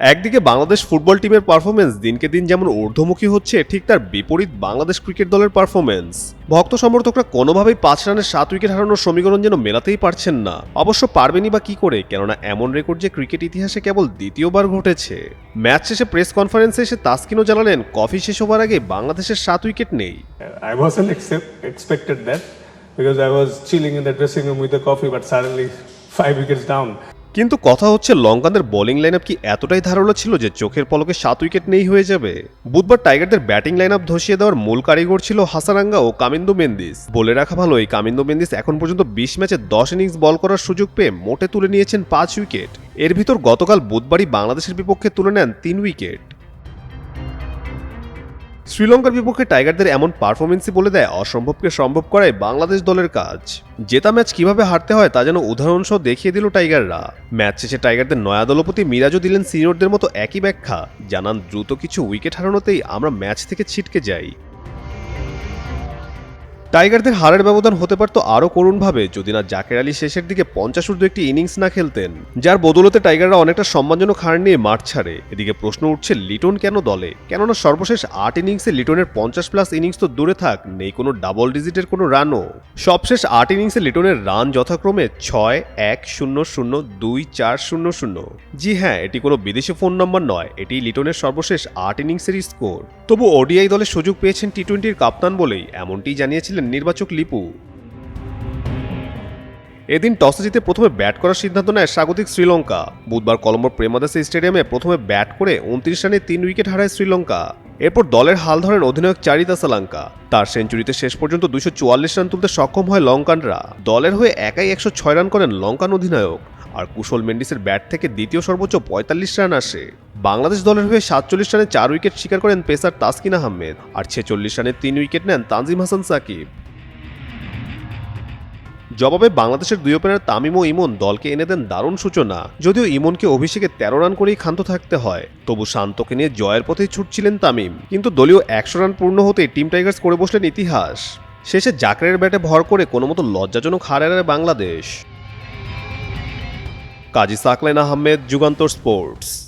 একদিকে বাংলাদেশ ফুটবল টিমের পারফরমেন্স দিনকে দিন যেমন ঊর্ধ্বমুখী হচ্ছে ঠিক তার বিপরীত বাংলাদেশ ক্রিকেট দলের পারফরমেন্স ভক্ত সমর্থকরা কোনোভাবেই পাঁচ রানের সাত উইকেট হারানোর সমীকরণ যেন মেলাতেই পারছেন না। অবশ্য পারবেনই বা কি করে কেননা এমন রেকর্ড যে ক্রিকেট ইতিহাসে কেবল দ্বিতীয়বার ঘটেছে। ম্যাচ শেষে প্রেস কনফারেন্সে এসে তাসকিনও জানালেন কফি শেষ হবার আগে বাংলাদেশের সাত উইকেট নেই। Wasn't accept, expected that because I was chilling in the dressing room with the coffee. কিন্তু কথা হচ্ছে, লঙ্কানদের বোলিং লাইন কি এতটাই ধারালো ছিল যে চোখের পলকে সাত উইকেট নেই হয়ে যাবে? বুধবার টাইগারদের ব্যাটিং লাইন আপ ধসিয়ে দেওয়ার মূল কারিগর ছিল হাসারাঙ্গা ও কামিন্দু মেন্দিস। বলে রাখা ভালো, এই কামিন্দু মেন্দিস এখন পর্যন্ত বিশ ম্যাচে দশ ইনিংস বল করার সুযোগ পেয়ে মোটে তুলে নিয়েছেন পাঁচ উইকেট এর ভিতর গতকাল বুধবারই বাংলাদেশের বিপক্ষে তুলে নেন তিন উইকেট শ্রীলঙ্কার বিপক্ষে টাইগারদের এমন পারফরমেন্সই বলে দেয় অসম্ভবকে সম্ভব করায় বাংলাদেশ দলের কাজ। জেতা ম্যাচ কীভাবে হারতে হয় তা যেন উদাহরণসহ দেখিয়ে দিল টাইগাররা। ম্যাচ শেষে টাইগারদের নয়া দলপতি মিরাজও দিলেন সিনিয়রদের মতো একই ব্যাখ্যা। জানান, দ্রুত কিছু উইকেট হারানোতেই আমরা ম্যাচ থেকে ছিটকে যাই। টাইগারদের হারের ব্যবধান হতে পারত আরও করুণভাবে, যদি না জাকের আলী শেষের দিকে পঞ্চাশ ঊর্ধ্ব একটি ইনিংস না খেলতেন। যার বদৌলতে টাইগাররা অনেকটা সম্মানজনক হার নিয়ে মাঠ ছাড়ে। এদিকে প্রশ্ন উঠছে, লিটন কেন দলে? কেননা সর্বশেষ আট ইনিংসে লিটনের পঞ্চাশ প্লাস ইনিংস তো দূরে থাক, নেই কোনো ডাবল ডিজিটের কোনো রানও। সবশেষ আট ইনিংসে লিটনের রান যথাক্রমে ছয়, এক, শূন্য শূন্য, দুই, চার, শূন্য শূন্য। জি হ্যাঁ এটি কোনো বিদেশি ফোন নম্বর নয়, এটি লিটনের সর্বশেষ আট ইনিংসের স্কোর। তবু ওডিআই দলে সুযোগ পেয়েছেন টি টোয়েন্টির কাপ্তান বলেই এমনটি জানিয়েছিলেন নির্বাচক লিপু। এদিন টসে জিতে প্রথমে ব্যাট করার সিদ্ধান্ত নেয় স্বাগতিক শ্রীলঙ্কা। বুধবার কলম্বোর প্রেমাদাসে স্টেডিয়ামে প্রথমে ব্যাট করে উনত্রিশ রানে তিন উইকেট হারায় শ্রীলঙ্কা। এরপর দলের হাল ধরেন অধিনায়ক চারিতা সালাঙ্কা। তার সেঞ্চুরিতে শেষ পর্যন্ত দুশো রান তুলতে সক্ষম হয় লঙ্কানরা। দলের হয়ে একাই একশো ছয় রান করেন লঙ্কান অধিনায়ক। আর কুশল মেন্ডিসের ব্যাট থেকে দ্বিতীয় সর্বোচ্চ পঁয়তাল্লিশ রান আসে। বাংলাদেশ দলের হয়ে সাতচল্লিশ রানে চার উইকেট শিকার করেন পেসার তাসকিন আহমেদ আর ছেচল্লিশ রানে তিন উইকেট নেন তানজিম হাসান সাকিব। জবাবে বাংলাদেশের দুই ওপেনার তামিম ও ইমন দলকে এনে দেন দারুণ সূচনা। যদিও ইমনকে অভিষেকে তেরো রান করেই ক্ষান্ত থাকতে হয়, তবু শান্তকে নিয়ে জয়ের পথেই ছুটছিলেন তামিম। কিন্তু দলীয় একশো রান পূর্ণ হতে টিম টাইগার্স করে বসলেন ইতিহাস। শেষে জাকরের ব্যাটে ভর করে কোনো মতো লজ্জাজনক হার বাংলাদেশ। কাজী সাকলেন আহমেদ যুগান্তর স্পোর্টস।